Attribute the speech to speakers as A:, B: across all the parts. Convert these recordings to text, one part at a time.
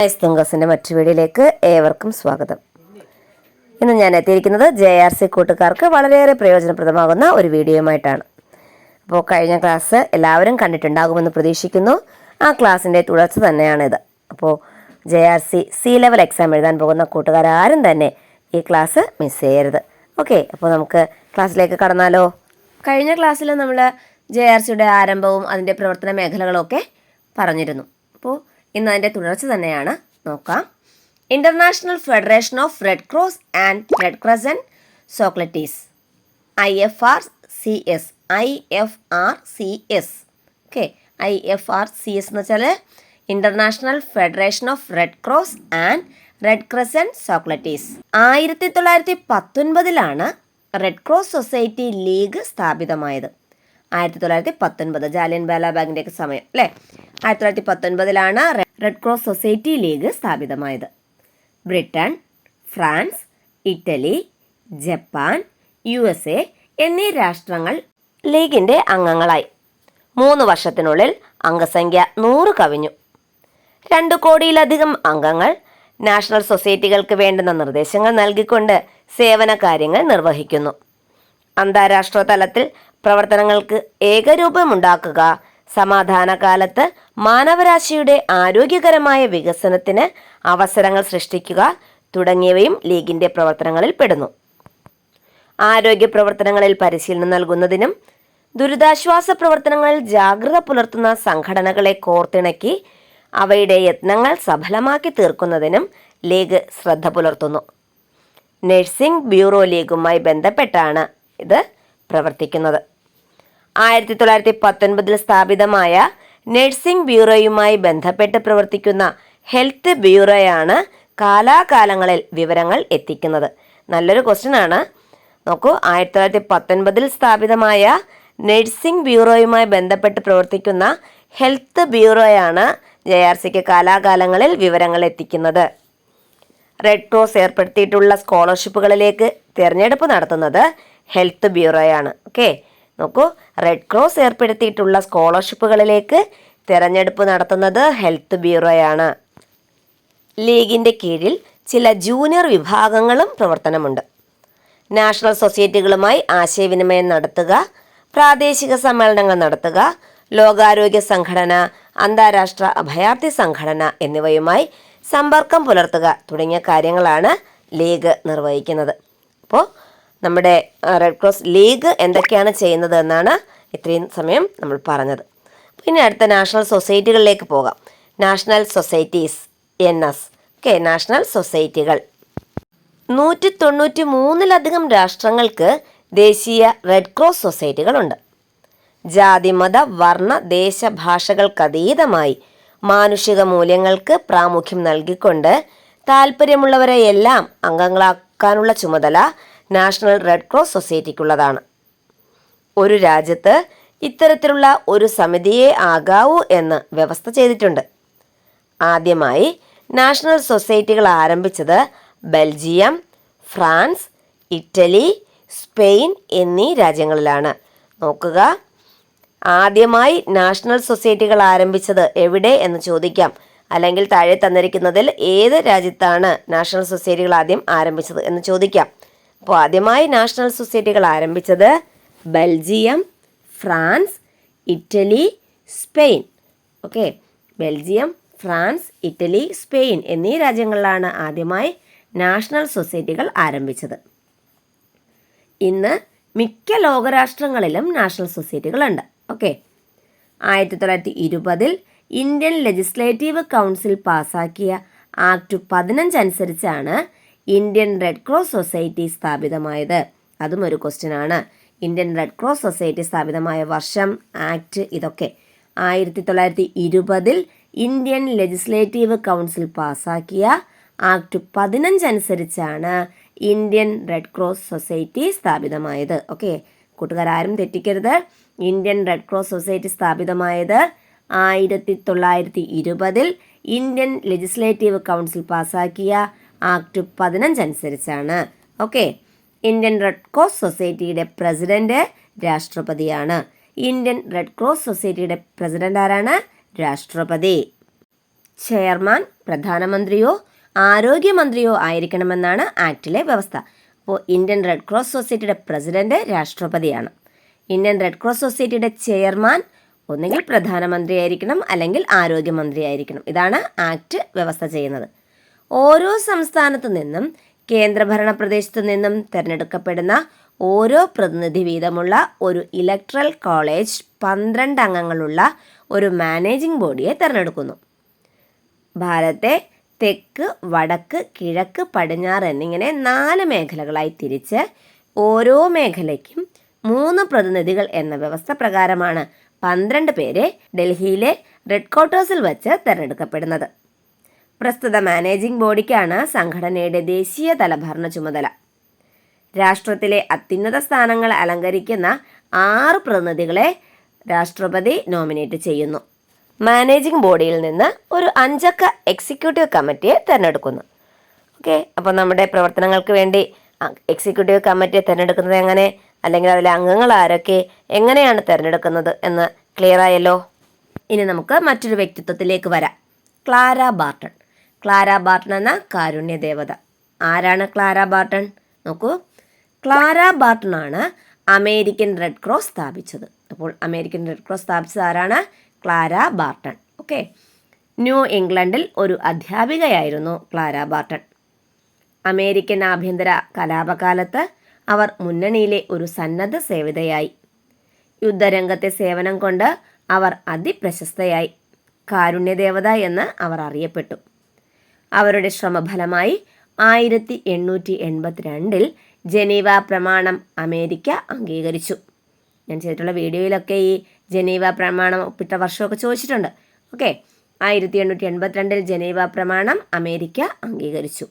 A: തുങ്കസിന്റെ മറ്റു വീഡിയോയിലേക്ക് ഏവർക്കും സ്വാഗതം. ഇന്ന് ഞാൻ എത്തിയിരിക്കുന്നത് ജെ ആർ സി കൂട്ടുകാർക്ക് വളരെയേറെ പ്രയോജനപ്രദമാകുന്ന ഒരു വീഡിയോയുമായിട്ടാണ്. അപ്പോൾ കഴിഞ്ഞ ക്ലാസ് എല്ലാവരും കണ്ടിട്ടുണ്ടാകുമെന്ന് പ്രതീക്ഷിക്കുന്നു. ആ ക്ലാസ്സിന്റെ തുടർച്ച തന്നെയാണിത്. അപ്പോൾ J R C C level exam എഴുതാൻ പോകുന്ന കൂട്ടുകാരാരും തന്നെ ഈ ക്ലാസ് മിസ് ചെയ്യരുത്. ഓക്കെ അപ്പോൾ നമുക്ക് ക്ലാസ്സിലേക്ക് കടന്നാലോ? കഴിഞ്ഞ ക്ലാസ്സിൽ നമ്മൾ ജെ ആർ സിയുടെ ആരംഭവും അതിന്റെ പ്രവർത്തന മേഖലകളൊക്കെ പറഞ്ഞിരുന്നു. അപ്പോൾ ഇന്ന് അതിന്റെ തുടർച്ച തന്നെയാണ്. നോക്കാം. International federation of red cross and red crescent societies I F R C S I F R C S okay I F R C S എന്ന് വെച്ചാൽ international federation of red cross and red crescent societies ആയിരത്തി തൊള്ളായിരത്തി പത്തൊൻപതിലാണ് red cross society league സ്ഥാപിതമായത്. ആയിരത്തി തൊള്ളായിരത്തി പത്തൊൻപത് ജാലിയൻ ബാലാബാഗിന്റെയൊക്കെ സമയം അല്ലേ? ആയിരത്തി തൊള്ളായിരത്തി പത്തൊൻപതിലാണ് റെഡ് ക്രോസ് സൊസൈറ്റി ലീഗ് സ്ഥാപിതമായത്. Britain France Italy Japan U S A എന്നീ രാഷ്ട്രങ്ങൾ ലീഗിന്റെ അംഗങ്ങളായി. മൂന്ന് വർഷത്തിനുള്ളിൽ അംഗസംഖ്യ നൂറ് കവിഞ്ഞു. രണ്ട് കോടിയിലധികം അംഗങ്ങൾ നാഷണൽ സൊസൈറ്റികൾക്ക് വേണ്ടുന്ന നിർദ്ദേശങ്ങൾ നൽകിക്കൊണ്ട് സേവന കാര്യങ്ങൾ നിർവഹിക്കുന്നു. അന്താരാഷ്ട്ര തലത്തിൽ പ്രവർത്തനങ്ങൾക്ക് ഏകരൂപമുണ്ടാക്കുക. സമാധാന കാലത്ത് മാനവരാശിയുടെ ആരോഗ്യകരമായ വികസനത്തിന് അവസരങ്ങൾ സൃഷ്ടിക്കുക തുടങ്ങിയവയും ലീഗിന്റെ പ്രവർത്തനങ്ങളിൽ പെടുന്നു. ആരോഗ്യ പ്രവർത്തനങ്ങളിൽ പരിശീലനം നൽകുന്നതിനും ദുരിതാശ്വാസ പ്രവർത്തനങ്ങളിൽ ജാഗ്രത പുലർത്തുന്ന സംഘടനകളെ കോർത്തിണക്കി അവയുടെ യത്നങ്ങൾ സഫലമാക്കി തീർക്കുന്നതിനും ലീഗ് ശ്രദ്ധ പുലർത്തുന്നു. നഴ്സിംഗ് ബ്യൂറോ ലീഗുമായി ബന്ധപ്പെട്ടാണ് ഇത്. പ്രവർത്തിക്കുന്നത്. ആയിരത്തി തൊള്ളായിരത്തി പത്തൊൻപതിൽ സ്ഥാപിതമായ നഴ്സിംഗ് ബ്യൂറോയുമായി ബന്ധപ്പെട്ട് പ്രവർത്തിക്കുന്ന ഹെൽത്ത് ബ്യൂറോയാണ് കാലാകാലങ്ങളിൽ വിവരങ്ങൾ എത്തിക്കുന്നത്. നല്ലൊരു ക്വസ്റ്റ്യൻ ആണ്. നോക്കൂ ആയിരത്തി തൊള്ളായിരത്തി പത്തൊൻപതിൽ സ്ഥാപിതമായ നഴ്സിംഗ് ബ്യൂറോയുമായി ബന്ധപ്പെട്ട് പ്രവർത്തിക്കുന്ന ഹെൽത്ത് ബ്യൂറോയാണ് ജെ ആർ സിക്ക് കാലാകാലങ്ങളിൽ വിവരങ്ങൾ എത്തിക്കുന്നത്. റെഡ് ക്രോസ് ഏർപ്പെടുത്തിയിട്ടുള്ള സ്കോളർഷിപ്പുകളിലേക്ക് തിരഞ്ഞെടുപ്പ് നടത്തുന്നത് ഹെൽത്ത് ബ്യൂറോയാണ്. ഓക്കെ? നോക്കൂ. റെഡ് ക്രോസ് ഏർപ്പെടുത്തിയിട്ടുള്ള സ്കോളർഷിപ്പുകളിലേക്ക് തിരഞ്ഞെടുപ്പ് നടത്തുന്നത് ഹെൽത്ത് ബ്യൂറോയാണ്. ലീഗിന്റെ കീഴിൽ ചില ജൂനിയർ വിഭാഗങ്ങളും പ്രവർത്തനമുണ്ട്. നാഷണൽ സൊസൈറ്റികളുമായി ആശയവിനിമയം നടത്തുക പ്രാദേശിക സമ്മേളനങ്ങൾ നടത്തുക ലോകാരോഗ്യ സംഘടന അന്താരാഷ്ട്ര അഭയാർത്ഥി സംഘടന എന്നിവയുമായി സമ്പർക്കം പുലർത്തുക തുടങ്ങിയ കാര്യങ്ങളാണ് ലീഗ് നിർവഹിക്കുന്നത്. അപ്പോൾ നമ്മുടെ റെഡ് ക്രോസ് ലീഗ് എന്തൊക്കെയാണ് ചെയ്യുന്നത് എന്നാണ് ഇത്രയും സമയം നമ്മൾ പറഞ്ഞത്. പിന്നെ അടുത്ത നാഷണൽ സൊസൈറ്റികളിലേക്ക് പോകാം. National societies N S okay national സൊസൈറ്റികൾ നൂറ്റി തൊണ്ണൂറ്റി മൂന്നിലധികം രാഷ്ട്രങ്ങൾക്ക് ദേശീയ റെഡ് ക്രോസ് സൊസൈറ്റികളുണ്ട് ജാതി മത വർണ ദേശ ഭാഷകൾക്കതീതമായി മാനുഷിക മൂല്യങ്ങൾക്ക് പ്രാമുഖ്യം നൽകിക്കൊണ്ട് താല്പര്യമുള്ളവരെയെല്ലാം അംഗങ്ങളാക്കാനുള്ള ചുമതല നാഷണൽ റെഡ് ക്രോസ് സൊസൈറ്റിക്കുള്ളതാണ്. ഒരു രാജ്യത്ത് ഇത്തരത്തിലുള്ള ഒരു സമിതിയെ ആകാവൂ എന്ന് വ്യവസ്ഥ ചെയ്തിട്ടുണ്ട്. ആദ്യമായി നാഷണൽ സൊസൈറ്റികൾ ആരംഭിച്ചത് ബെൽജിയം ഫ്രാൻസ് ഇറ്റലി സ്പെയിൻ എന്നീ രാജ്യങ്ങളിലാണ്. നോക്കുക ആദ്യമായി നാഷണൽ സൊസൈറ്റികൾ ആരംഭിച്ചത് എവിടെ എന്ന് ചോദിക്കാം. അല്ലെങ്കിൽ താഴെ തന്നിരിക്കുന്നതിൽ ഏത് രാജ്യത്താണ് നാഷണൽ സൊസൈറ്റികൾ ആദ്യം ആരംഭിച്ചത് എന്ന് ചോദിക്കാം. അപ്പോൾ ആദ്യമായി നാഷണൽ സൊസൈറ്റികൾ ആരംഭിച്ചത് Belgium France Italy Spain. Okay. Belgium France Italy Spain എന്നീ രാജ്യങ്ങളിലാണ് ആദ്യമായി നാഷണൽ സൊസൈറ്റികൾ ആരംഭിച്ചത്. ഇന്ന് മിക്ക ലോകരാഷ്ട്രങ്ങളിലും നാഷണൽ സൊസൈറ്റികളുണ്ട്. ഓക്കെ. ആയിരത്തി തൊള്ളായിരത്തി ഇരുപതിൽ ഇന്ത്യൻ ലെജിസ്ലേറ്റീവ് കൗൺസിൽ പാസാക്കിയ ആക്ട് പതിനഞ്ച് അനുസരിച്ചാണ് ഇന്ത്യൻ റെഡ് ക്രോസ് സൊസൈറ്റി സ്ഥാപിതമായത്. അതും ഒരു ക്വസ്റ്റ്യൻ ആണ്. ഇന്ത്യൻ റെഡ് ക്രോസ് സൊസൈറ്റി സ്ഥാപിതമായ വർഷം ആക്ട് ഇതൊക്കെ. ആയിരത്തി തൊള്ളായിരത്തി ഇരുപതിൽ ഇന്ത്യൻ ലെജിസ്ലേറ്റീവ് കൗൺസിൽ പാസാക്കിയ ആക്ട് പതിനഞ്ച് അനുസരിച്ചാണ് ഇന്ത്യൻ റെഡ് ക്രോസ് സൊസൈറ്റി സ്ഥാപിതമായത്. ഓക്കെ? കൂട്ടുകാരും തെറ്റിക്കരുത്. ഇന്ത്യൻ റെഡ് ക്രോസ് സൊസൈറ്റി സ്ഥാപിതമായത് ആയിരത്തി തൊള്ളായിരത്തി ഇരുപതിൽ ഇന്ത്യൻ ലെജിസ്ലേറ്റീവ് കൗൺസിൽ പാസാക്കിയ ആക്ട് പതിനഞ്ച് അനുസരിച്ചാണ് ഓക്കെ. ഇന്ത്യൻ റെഡ് ക്രോസ് സൊസൈറ്റിയുടെ പ്രസിഡന്റ് രാഷ്ട്രപതിയാണ്. ഇന്ത്യൻ റെഡ് ക്രോസ് സൊസൈറ്റിയുടെ പ്രസിഡന്റ് ആരാണ്? രാഷ്ട്രപതി. ചെയർമാൻ പ്രധാനമന്ത്രിയോ ആരോഗ്യമന്ത്രിയോ ആയിരിക്കണമെന്നാണ് ആക്ടിലെ വ്യവസ്ഥ. അപ്പോൾ ഇന്ത്യൻ റെഡ് ക്രോസ് സൊസൈറ്റിയുടെ പ്രസിഡന്റ് രാഷ്ട്രപതിയാണ്. ഇന്ത്യൻ റെഡ് ക്രോസ് സൊസൈറ്റിയുടെ ചെയർമാൻ ഒന്നുകിൽ പ്രധാനമന്ത്രിയായിരിക്കണം അല്ലെങ്കിൽ ആരോഗ്യമന്ത്രിയായിരിക്കണം. ഇതാണ് ആക്ട് വ്യവസ്ഥ ചെയ്യുന്നത്. ഓരോ സംസ്ഥാനത്തു നിന്നും കേന്ദ്രഭരണ പ്രദേശത്തു നിന്നും തിരഞ്ഞെടുക്കപ്പെടുന്ന ഓരോ പ്രതിനിധി വീതമുള്ള ഒരു ഇലക്ട്രൽ കോളേജ് പന്ത്രണ്ട് അംഗങ്ങളുള്ള ഒരു മാനേജിംഗ് ബോഡിയെ തിരഞ്ഞെടുക്കുന്നു. ഭാരത്തെ തെക്ക് വടക്ക് കിഴക്ക് പടിഞ്ഞാറ് എന്നിങ്ങനെ നാല് മേഖലകളായി തിരിച്ച് ഓരോ മേഖലയ്ക്കും മൂന്ന് പ്രതിനിധികൾ എന്ന വ്യവസ്ഥ പ്രകാരമാണ് പന്ത്രണ്ട് പേരെ ഡൽഹിയിലെ റെഡ് ക്വാർട്ടേഴ്സിൽ വച്ച് തിരഞ്ഞെടുക്കപ്പെടുന്നത്. പ്രസ്തുത മാനേജിംഗ് ബോഡിക്കാണ് സംഘടനയുടെ ദേശീയ തലഭരണ ചുമതല. രാഷ്ട്രത്തിലെ അത്യുന്നത സ്ഥാനങ്ങൾ അലങ്കരിക്കുന്ന ആറ് പ്രതിനിധികളെ രാഷ്ട്രപതി നോമിനേറ്റ് ചെയ്യുന്നു. മാനേജിംഗ് ബോഡിയിൽ നിന്ന് ഒരു അഞ്ചക്ക എക്സിക്യൂട്ടീവ് കമ്മിറ്റിയെ തിരഞ്ഞെടുക്കുന്നു. ഓക്കെ അപ്പോൾ നമ്മുടെ പ്രവർത്തനങ്ങൾക്ക് വേണ്ടി എക്സിക്യൂട്ടീവ് കമ്മിറ്റിയെ തിരഞ്ഞെടുക്കുന്നത് എങ്ങനെ? അല്ലെങ്കിൽ അതിലെ അംഗങ്ങൾ ആരൊക്കെ? എങ്ങനെയാണ് തിരഞ്ഞെടുക്കുന്നത് എന്ന് ക്ലിയർ ആയല്ലോ? ഇനി നമുക്ക് മറ്റൊരു വ്യക്തിത്വത്തിലേക്ക് വരാം. Clara Barton. ക്ലാര ബാർട്ടൺ എന്ന കാരുണ്യ ദേവത. ആരാണ് ക്ലാര ബാർട്ടൺ? നോക്കൂ. ക്ലാര ബാർട്ടൺ ആണ് അമേരിക്കൻ റെഡ് ക്രോസ് സ്ഥാപിച്ചത്. അപ്പോൾ അമേരിക്കൻ റെഡ് ക്രോസ് സ്ഥാപിച്ചത് ആരാണ്? Clara Barton. ഓക്കെ. ന്യൂ ഇംഗ്ലണ്ടിൽ ഒരു അധ്യാപികയായിരുന്നു ക്ലാര ബാർട്ടൺ. അമേരിക്കൻ ആഭ്യന്തര കലാപകാലത്ത് അവർ മുന്നണിയിലെ ഒരു സന്നദ്ധ സേവിതയായി. യുദ്ധരംഗത്തെ സേവനം കൊണ്ട് അവർ അതിപ്രശസ്തയായി. കാരുണ്യദേവത എന്ന് അവർ അറിയപ്പെട്ടു. അവരുടെ ശ്രമഫലമായി ആയിരത്തി എണ്ണൂറ്റി എൺപത്തിരണ്ടിൽ ജനീവ പ്രമാണം അമേരിക്ക അംഗീകരിച്ചു. ഞാൻ ചെയ്തിട്ടുള്ള വീഡിയോയിലൊക്കെ ഈ ജനീവ പ്രമാണം ഒപ്പിട്ട വർഷമൊക്കെ ചോദിച്ചിട്ടുണ്ട്. ഓക്കെ. ആയിരത്തി എണ്ണൂറ്റി എൺപത്തിരണ്ടിൽ ജനീവ പ്രമാണം അമേരിക്ക അംഗീകരിച്ചു.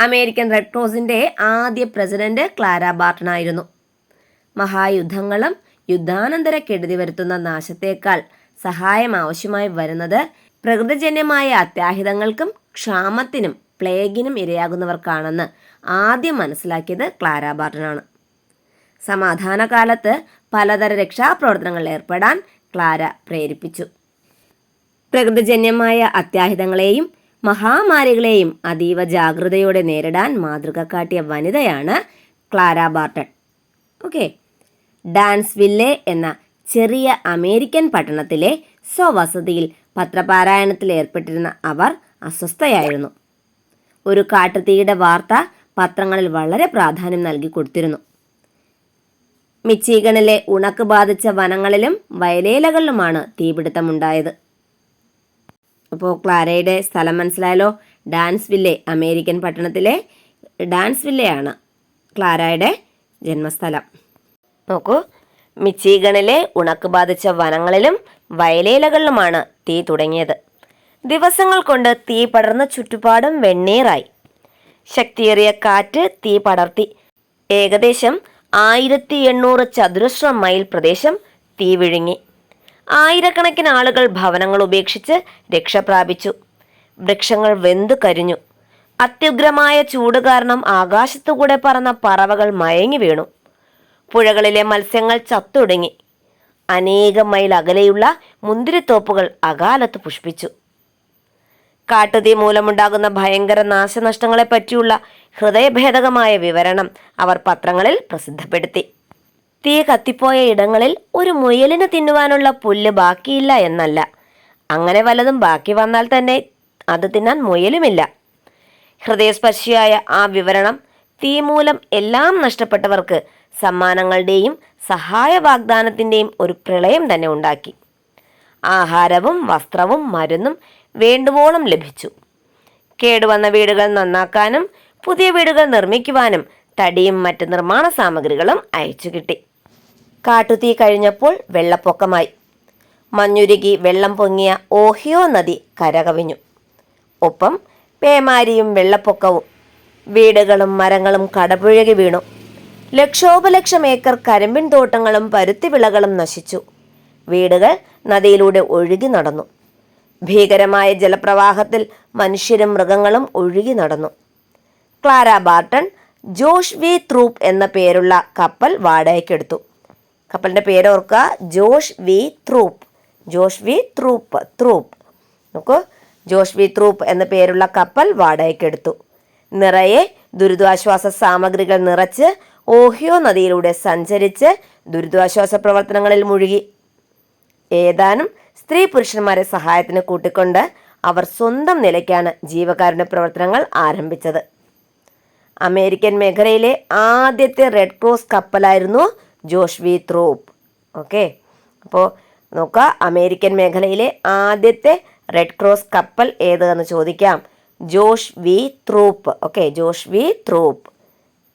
A: അമേരിക്കൻ റെഡ് ക്രോസിന്റെ ആദ്യ പ്രസിഡന്റ് ക്ലാര ബാർട്ടൺ ആയിരുന്നു. മഹായുദ്ധങ്ങളും യുദ്ധാനന്തര കെടുതി വരുത്തുന്ന നാശത്തേക്കാൾ സഹായം ആവശ്യമായി വരുന്നത് പ്രകൃതിജന്യമായ അത്യാഹിതങ്ങൾക്കും ക്ഷാമത്തിനും പ്ലേഗിനും ഇരയാകുന്നവർക്കാണെന്ന് ആദ്യം മനസ്സിലാക്കിയത് ക്ലാര ബാർട്ടനാണ്. സമാധാന കാലത്ത് പലതര രക്ഷാപ്രവർത്തനങ്ങളിൽ ഏർപ്പെടാൻ ക്ലാര പ്രേരിപ്പിച്ചു. പ്രകൃതിജന്യമായ അത്യാഹിതങ്ങളെയും മഹാമാരികളെയും അതീവ ജാഗ്രതയോടെ നേരിടാൻ മാതൃക കാട്ടിയ വനിതയാണ് ക്ലാര ബാർട്ടൺ ഓക്കെ. ഡാൻസ്വില്ലെ എന്ന ചെറിയ അമേരിക്കൻ പട്ടണത്തിലെ സ്വവസതിയിൽ പത്രപാരായണത്തിൽ ഏർപ്പെട്ടിരുന്ന അവർ അസ്വസ്ഥയായിരുന്നു. ഒരു കാട്ടുതീയുടെ വാർത്ത പത്രങ്ങളിൽ വളരെ പ്രാധാന്യം നൽകി കൊടുത്തിരുന്നു. മിച്ചീഗണിലെ ഉണക്ക് ബാധിച്ച വനങ്ങളിലും വയലേലകളിലുമാണ് തീപിടുത്തമുണ്ടായത്. അപ്പോൾ ക്ലാരയുടെ സ്ഥലം മനസ്സിലായല്ലോ? ഡാൻസ്വില്ലെ അമേരിക്കൻ പട്ടണത്തിലെ ഡാൻസ്വില്ലയാണ് ക്ലാരയുടെ ജന്മസ്ഥലം. നോക്കൂ മിച്ചീഗണിലെ ഉണക്ക് ബാധിച്ച വനങ്ങളിലും വയലേലകളിലുമാണ് തീ തുടങ്ങിയത്. ദിവസങ്ങൾ കൊണ്ട് തീ പടർന്ന ചുറ്റുപാടും വെണ്ണീറായി. ശക്തിയേറിയ കാറ്റ് തീ പടർത്തി. ഏകദേശം ആയിരത്തി എണ്ണൂറ് ചതുരശ്ര മൈൽ പ്രദേശം തീ വിഴുങ്ങി. ആയിരക്കണക്കിന് ആളുകൾ ഭവനങ്ങൾ ഉപേക്ഷിച്ച് രക്ഷപ്രാപിച്ചു വൃക്ഷങ്ങൾ വെന്തു കരിഞ്ഞു. അത്യുഗ്രമായ ചൂട് കാരണം ആകാശത്തുകൂടെ പറന്ന പറവകൾ മയങ്ങി വീണു. പുഴകളിലെ മത്സ്യങ്ങൾ ചത്തൊടുങ്ങി. അനേകം മൈൽ അകലെയുള്ള മുന്തിരിത്തോപ്പുകൾ അകാലത്ത് പുഷ്പിച്ചു. കാട്ടുതീ മൂലമുണ്ടാകുന്ന ഭയങ്കര നാശനഷ്ടങ്ങളെ പറ്റിയുള്ള ഹൃദയഭേദകമായ വിവരണം അവർ പത്രങ്ങളിൽ പ്രസിദ്ധപ്പെടുത്തി. തീ കത്തിപ്പോയ ഇടങ്ങളിൽ ഒരു മുയലിന് തിന്നുവാനുള്ള പുല്ല് ബാക്കിയില്ല എന്നല്ല. അങ്ങനെ വല്ലതും ബാക്കി വന്നാൽ തന്നെ അത് തിന്നാൻ മുയലുമില്ല. ഹൃദയസ്പർശിയായ ആ വിവരണം തീ മൂലം എല്ലാം നഷ്ടപ്പെട്ടവർക്ക് സമ്മാനങ്ങളുടെയും സഹായ വാഗ്ദാനത്തിന്റെയും ഒരു പ്രളയം തന്നെ ഉണ്ടാക്കി. ആഹാരവും വസ്ത്രവും മരുന്നും വേണ്ടുവോളം ലഭിച്ചു. കേടുവന്ന വീടുകൾ നന്നാക്കാനും പുതിയ വീടുകൾ നിർമ്മിക്കുവാനും തടിയും മറ്റ് നിർമ്മാണ സാമഗ്രികളും അയച്ചു കിട്ടി. കാട്ടുതീ കഴിഞ്ഞപ്പോൾ വെള്ളപ്പൊക്കമായി. മഞ്ഞുരുകി വെള്ളം പൊങ്ങിയ ഓഹിയോ നദി കരകവിഞ്ഞു. ഒപ്പം പേമാരിയും വെള്ളപ്പൊക്കവും. വീടുകളും മരങ്ങളും കടപുഴകി വീണു. ലക്ഷോപലക്ഷം ഏക്കർ കരമ്പിൻ തോട്ടങ്ങളും പരുത്തി വിളകളും നശിച്ചു. വീടുകൾ നദിയിലൂടെ ഒഴുകി നടന്നു. ഭീകരമായ ജലപ്രവാഹത്തിൽ മനുഷ്യരും മൃഗങ്ങളും ഒഴുകി നടന്നു. Clara Barton Josh V Throop എന്ന പേരുള്ള കപ്പൽ വാടകയ്ക്കെടുത്തു. കപ്പലിന്റെ പേര് ഓർക്കുക Josh V Throop. Josh V Throop Throop. നോക്കൂ ജോഷ് വി ത്രൂപ്പ് എന്ന പേരുള്ള കപ്പൽ വാടകയ്ക്കെടുത്തു. നിറയെ ദുരിതാശ്വാസ സാമഗ്രികൾ നിറച്ച് ഓഹിയോ നദിയിലൂടെ സഞ്ചരിച്ച് ദുരിതാശ്വാസ പ്രവർത്തനങ്ങളിൽ മുഴുകി. ഏതാനും സ്ത്രീ പുരുഷന്മാരെ സഹായത്തിന് കൂട്ടിക്കൊണ്ട് അവർ സ്വന്തം നിലയ്ക്കാണ് ജീവകാരുണ്യ പ്രവർത്തനങ്ങൾ ആരംഭിച്ചത്. അമേരിക്കൻ മേഖലയിലെ ആദ്യത്തെ റെഡ് ക്രോസ് കപ്പലായിരുന്നു ജോഷ്വി ത്രൂപ്പ്. ഓക്കെ? അപ്പോൾ നോക്കുക അമേരിക്കൻ മേഖലയിലെ ആദ്യത്തെ റെഡ് ക്രോസ് കപ്പൽ ഏത് എന്ന് ചോദിക്കാം. Josh V. Throop. Okay? Josh V. Throop.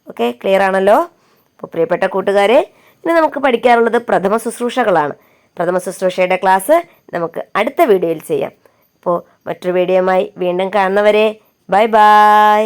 A: Okay clear ആണല്ലോ? അപ്പോൾ പ്രിയപ്പെട്ട കൂട്ടുകാരെ ഇനി നമുക്ക് പഠിക്കാറുള്ളത് പ്രഥമ ശുശ്രൂഷകളാണ്. പ്രഥമ ശുശ്രൂഷയുടെ ക്ലാസ് നമുക്ക് അടുത്ത വീഡിയോയിൽ ചെയ്യാം. അപ്പോൾ മറ്റൊരു വീഡിയോയുമായി വീണ്ടും കാണുന്നവരെ ബൈ ബൈ